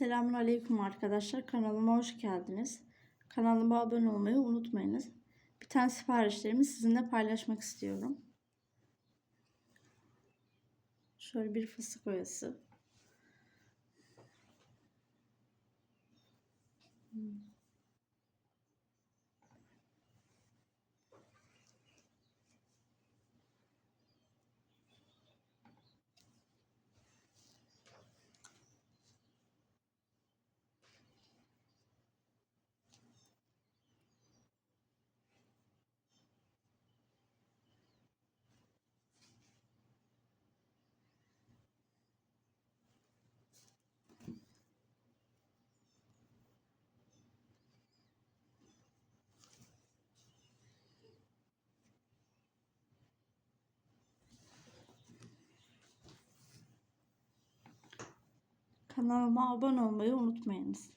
Selamun Aleyküm arkadaşlar. Kanalıma hoş geldiniz. Kanalıma abone olmayı unutmayınız. Bir tane siparişlerimi sizinle paylaşmak istiyorum. Şöyle bir fıstık oyası. Kanalıma abone olmayı unutmayınız.